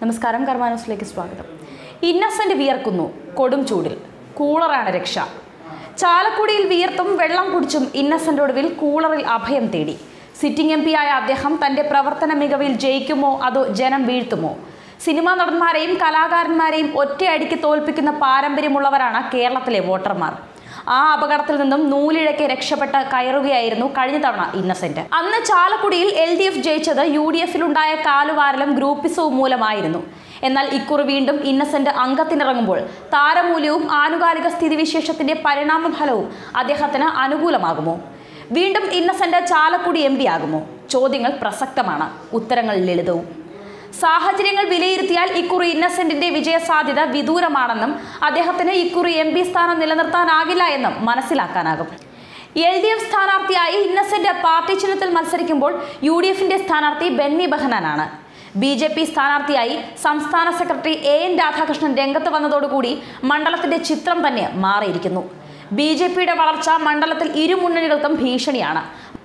നമസ്കാരം കർമാനോസിലേക്ക് സ്വാഗതം. ഇന്നസെന്റ് വിയർക്കുന്നു കൊടും ചൂടിൽ. കൂളറാണ് രക്ഷ. ചാലക്കുടിയിൽ വിയർത്തും വെള്ളം കുടിച്ചും ഇന്നസെന്റ് ഒടുവിൽ കൂളറിൽ അഭയം തേടി. സിറ്റിംഗ് എം ആയ അദ്ദേഹം തന്റെ പ്രവർത്തന മികവിൽ ജയിക്കുമോ അതോ ജനം വീഴ്ത്തുമോ? സിനിമാ നടന്മാരെയും കലാകാരന്മാരെയും ഒറ്റയടിക്ക് തോൽപ്പിക്കുന്ന പാരമ്പര്യമുള്ളവരാണ് കേരളത്തിലെ വോട്ടർമാർ. ആ അപകടത്തിൽ നിന്നും നൂലിഴയ്ക്ക് രക്ഷപ്പെട്ട് കയറുകയായിരുന്നു കഴിഞ്ഞ തവണ ഇന്നസെന്റ്. അന്ന് ചാലക്കുടിയിൽ എൽ ഡി എഫ് ജയിച്ചത് യു ഡി എഫിലുണ്ടായ കാലുവാരലും ഗ്രൂപ്പിസവും മൂലമായിരുന്നു. എന്നാൽ ഇക്കുറി വീണ്ടും ഇന്നസെന്റ് അംഗത്തിനിറങ്ങുമ്പോൾ താരമൂല്യവും ആനുകാലിക സ്ഥിതിവിശേഷത്തിന്റെ പരിണാമ ഫലവും അദ്ദേഹത്തിന് അനുകൂലമാകുമോ? വീണ്ടും ഇന്നസെന്റ് ചാലക്കുടി എം ആകുമോ? ചോദ്യങ്ങൾ പ്രസക്തമാണ്. ഉത്തരങ്ങൾ ലളിതവും. സാഹചര്യങ്ങൾ വിലയിരുത്തിയാൽ ഇക്കുറി ഇന്നസെന്റിന്റെ വിജയ സാധ്യത വിദൂരമാണെന്നും അദ്ദേഹത്തിന് ഇക്കുറി എം പി സ്ഥാനം നിലനിർത്താനാകില്ല എന്നും മനസ്സിലാക്കാനാകും. എൽ ഡി എഫ് സ്ഥാനാർത്ഥിയായി ഇന്നസെന്റ് പാർട്ടി ചിഹ്നത്തിൽ മത്സരിക്കുമ്പോൾ യു ഡി എഫിന്റെ സ്ഥാനാർത്ഥി ബെന്നി ബെഹനാനാണ്. ബി ജെ പി സ്ഥാനാർത്ഥിയായി സംസ്ഥാന സെക്രട്ടറി എ എൻ രാധാകൃഷ്ണൻ രംഗത്ത് വന്നതോടുകൂടി മണ്ഡലത്തിന്റെ ചിത്രം തന്നെ മാറിയിരിക്കുന്നു. ബി ജെ പിയുടെ വളർച്ച മണ്ഡലത്തിൽ ഇരു മുന്നണികൾക്കും ഭീഷണിയാണ്.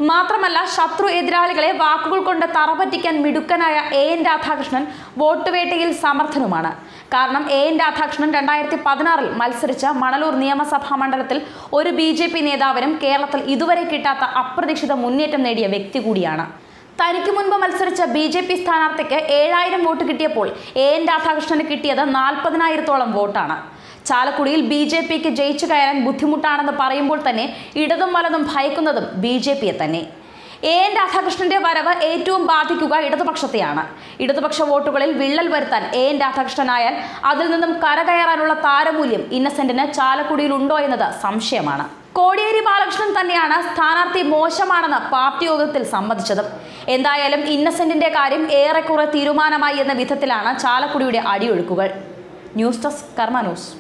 മാത്രമല്ല ശത്രു എതിരാളികളെ വാക്കുകൾ കൊണ്ട് തറപറ്റിക്കാൻ മിടുക്കനായ എ എൻ രാധാകൃഷ്ണൻ വോട്ടുവേട്ടയിൽ സമർത്ഥനുമാണ്. കാരണം എ എൻ രാധാകൃഷ്ണൻ രണ്ടായിരത്തി പതിനാറിൽ മത്സരിച്ച മണലൂർ നിയമസഭാ മണ്ഡലത്തിൽ ഒരു ബി ജെ പി നേതാവിനും കേരളത്തിൽ ഇതുവരെ കിട്ടാത്ത അപ്രതീക്ഷിത മുന്നേറ്റം നേടിയ വ്യക്തി കൂടിയാണ്. തനിക്ക് മുൻപ് മത്സരിച്ച ബി ജെ പി സ്ഥാനാർത്ഥിക്ക് ഏഴായിരം വോട്ട് കിട്ടിയപ്പോൾ എ എൻ രാധാകൃഷ്ണന് കിട്ടിയത് നാൽപ്പതിനായിരത്തോളം വോട്ടാണ്. ചാലക്കുടിയിൽ ബി ജെ പിക്ക് ജയിച്ചു കയറാൻ ബുദ്ധിമുട്ടാണെന്ന് പറയുമ്പോൾ തന്നെ ഇടതും വലതും ഭയക്കുന്നതും ബി ജെ പിയെ തന്നെ. എ എൻ രാധാകൃഷ്ണന്റെ വരവ് ഏറ്റവും ബാധിക്കുക ഇടതുപക്ഷത്തെയാണ്. ഇടതുപക്ഷ വോട്ടുകളിൽ വിള്ളൽ വരുത്താൻ എ എൻ രാധാകൃഷ്ണനായാൽ അതിൽ നിന്നും കരകയറാനുള്ള താരമൂല്യം ഇന്നസെന്റിന് ചാലക്കുടിയിൽ ഉണ്ടോ എന്നത് സംശയമാണ്. കോടിയേരി ബാലകൃഷ്ണൻ തന്നെയാണ് സ്ഥാനാർത്ഥി മോശമാണെന്ന് പാർട്ടി യോഗത്തിൽ സമ്മതിച്ചത്. എന്തായാലും ഇന്നസെന്റിന്റെ കാര്യം ഏറെക്കുറെ തീരുമാനമായി എന്ന വിധത്തിലാണ് ചാലക്കുടിയുടെ അടിയൊഴുക്കുകൾ. News desk Karma News.